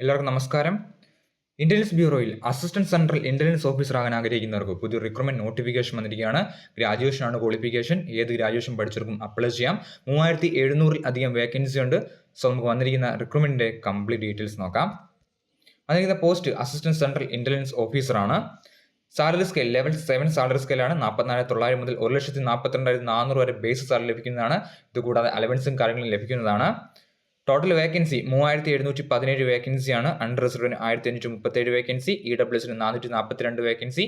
എല്ലാവർക്കും നമസ്കാരം. ഇന്റലിജൻസ് ബ്യൂറോയിൽ അസിസ്റ്റന്റ് സെൻട്രൽ ഇന്റലിജൻസ് ഓഫീസർ ആകാൻ ആഗ്രഹിക്കുന്നവർക്ക് പുതിയ റിക്രൂട്ട്മെന്റ് നോട്ടിഫിക്കേഷൻ വന്നിരിക്കുകയാണ്. ഗ്രാജുവേഷൻ ആണ് ക്വാളിഫിക്കേഷൻ ഏത് ഗ്രാജുവേഷൻ പഠിച്ചവർക്കും അപ്ലൈ ചെയ്യാം. മൂവായിരത്തി എഴുന്നൂറിൽ അധികം വേക്കൻസി ഉണ്ട്. സോ നമുക്ക് വന്നിരിക്കുന്ന റിക്രൂട്ട്മെന്റിന്റെ കംപ്ലീറ്റ് ഡീറ്റെയിൽസ് നോക്കാം. വന്നിരിക്കുന്ന post assistant central intelligence officer ആണ്. Salary scale level seven salary സ്കെയിലാണ് നാൽപ്പത്തിനാല് തൊള്ളായിരം മുതൽ ഒരു ലക്ഷത്തി നാൽപ്പത്തിരണ്ടായിരത്തി നാനൂറ് വരെ ബേസ് സാലറി ലഭിക്കുന്നതാണ്. ഇതുകൂടാതെ അലവൻസും കാര്യങ്ങളും ലഭിക്കുന്നതാണ്. ടോട്ടൽ വേക്കൻസി മൂവായിരത്തി എഴുന്നൂറ്റി പതിനേഴ് വേക്കൻസിയാണ് അൺറിസർവ്ഡിന് ആയിരത്തി അഞ്ഞൂറ്റി മുപ്പത്തേഴ് വേക്കൻസി ഇ ഡബ്ല്യു എസിന് നാനൂറ്റി നാൽപ്പത്തിരണ്ട് വേക്കൻസി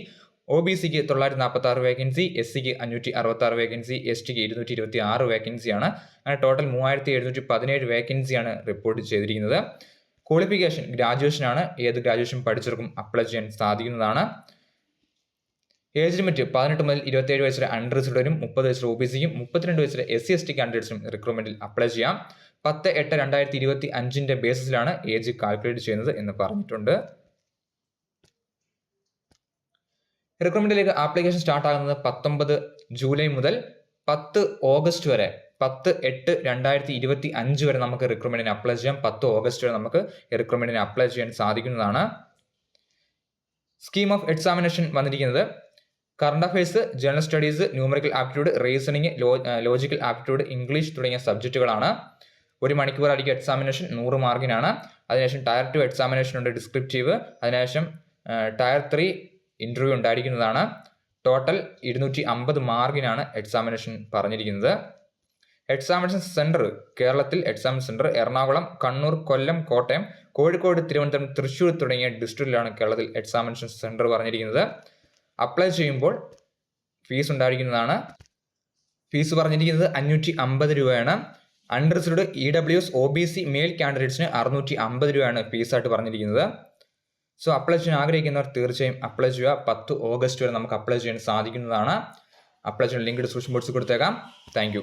ഒ ബി സിക്ക് തൊള്ളായിരത്തി നാൽപ്പത്തി ആറ് വേക്കൻസി എസ് സിക്ക് അഞ്ഞൂറ്റി അറുപത്തി ആറ് വേക്കൻസി എസ് ടിക്ക് ഇരുന്നൂറ്റി ഇരുപത്തി ആറ് വേക്കൻസിയാണ് അങ്ങനെ ടോട്ടൽ മൂവായിരത്തി എഴുന്നൂറ്റി പതിനേഴ് വേക്കൻസിയാണ് റിപ്പോർട്ട് ചെയ്തിരിക്കുന്നത്. ക്വാളിഫിക്കേഷൻ ഗ്രാജുവേഷൻ ആണ്. ഏത് ഗ്രാജുവേഷൻ പഠിച്ചവർക്കും അപ്ലൈ ചെയ്യാൻ സാധിക്കുന്നതാണ്. ഏജ് ലിമിറ്റ് പതിനെട്ട് മുതൽ ഇരുപത്തേഴ് വയസ്സിലെ അൺറിസർവ്ഡിനും മുപ്പത് വയസ്സിലെ ഒ ബി സിക്കും മുപ്പത്തിരണ്ട് വയസ്സിലെ എസ് സി എസ് ടി കാൻഡിഡേറ്റ്സിനും റിക്രൂട്ട്മെന്റിൽ അപ്ലൈ ചെയ്യാം. പത്ത് എട്ട് രണ്ടായിരത്തി ഇരുപത്തി അഞ്ചിന്റെ ബേസിസിലാണ് ഏജ് കാൽക്കുലേറ്റ് ചെയ്യുന്നത് എന്ന് പറഞ്ഞിട്ടുണ്ട്. റിക്രൂട്ട്മെന്റിലേക്ക് ആപ്ലിക്കേഷൻ സ്റ്റാർട്ട് ആകുന്നത് പത്തൊമ്പത് ജൂലൈ മുതൽ പത്ത് ഓഗസ്റ്റ് വരെ പത്ത് എട്ട് രണ്ടായിരത്തി ഇരുപത്തി അഞ്ച് വരെ നമുക്ക് റിക്രൂട്ട്മെന്റിന് അപ്ലൈ ചെയ്യാം. പത്ത് ഓഗസ്റ്റ് വരെ നമുക്ക് റിക്രൂട്ട്മെന്റിന് അപ്ലൈ ചെയ്യാൻ സാധിക്കുന്നതാണ്. സ്കീം ഓഫ് എക്സാമിനേഷൻ വന്നിരിക്കുന്നത് current affairs general studies numerical aptitude reasoning logical aptitude English തുടങ്ങിയ സബ്ജക്റ്റുകളാണ് ഒരു മണിക്കൂറായിരിക്കും എക്സാമിനേഷൻ നൂറ് മാർക്കിനാണ്. അതിനുശേഷം ടയർ ടു എക്സാമിനേഷൻ ഉണ്ട് ഡിസ്ക്രിപ്റ്റീവ് അതിനുശേഷം ടയർ ത്രീ ഇന്റർവ്യൂ ഉണ്ടായിരിക്കുന്നതാണ് ടോട്ടൽ ഇരുന്നൂറ്റി അമ്പത് മാർക്കിനാണ് എക്സാമിനേഷൻ പറഞ്ഞിരിക്കുന്നത്. എക്സാമിനേഷൻ സെന്റർ കേരളത്തിൽ എക്സാമിനേഷൻ സെന്റർ എറണാകുളം കണ്ണൂർ കൊല്ലം കോട്ടയം കോഴിക്കോട് തിരുവനന്തപുരം തൃശ്ശൂർ തുടങ്ങിയ ഡിസ്ട്രിക്റ്റിലാണ് കേരളത്തിൽ എക്സാമിനേഷൻ സെന്റർ പറഞ്ഞിരിക്കുന്നത്. അപ്ലൈ ചെയ്യുമ്പോൾ ഫീസ് ഉണ്ടായിരിക്കുന്നതാണ്. ഫീസ് പറഞ്ഞിരിക്കുന്നത് അഞ്ഞൂറ്റി അമ്പത് രൂപയാണ്. Unreserved E W S O B C male കാൻഡിഡേറ്റ്സിന് അറുന്നൂറ്റി അമ്പത് രൂപയാണ് ഫീസായിട്ട് പറഞ്ഞിരിക്കുന്നത്. സോ അപ്ലൈ ചെയ്യാൻ ആഗ്രഹിക്കുന്നവർ തീർച്ചയായും അപ്ലൈ ചെയ്യുക. പത്ത് ഓഗസ്റ്റ് വരെ നമുക്ക് അപ്ലൈ ചെയ്യാൻ സാധിക്കുന്നതാണ്. അപ്ലൈ ചെയ്യാൻ ലിങ്ക് ഡിസ്ക്രിപ്ഷൻ ബോക്സിൽ കൊടുത്തേക്കാം. താങ്ക്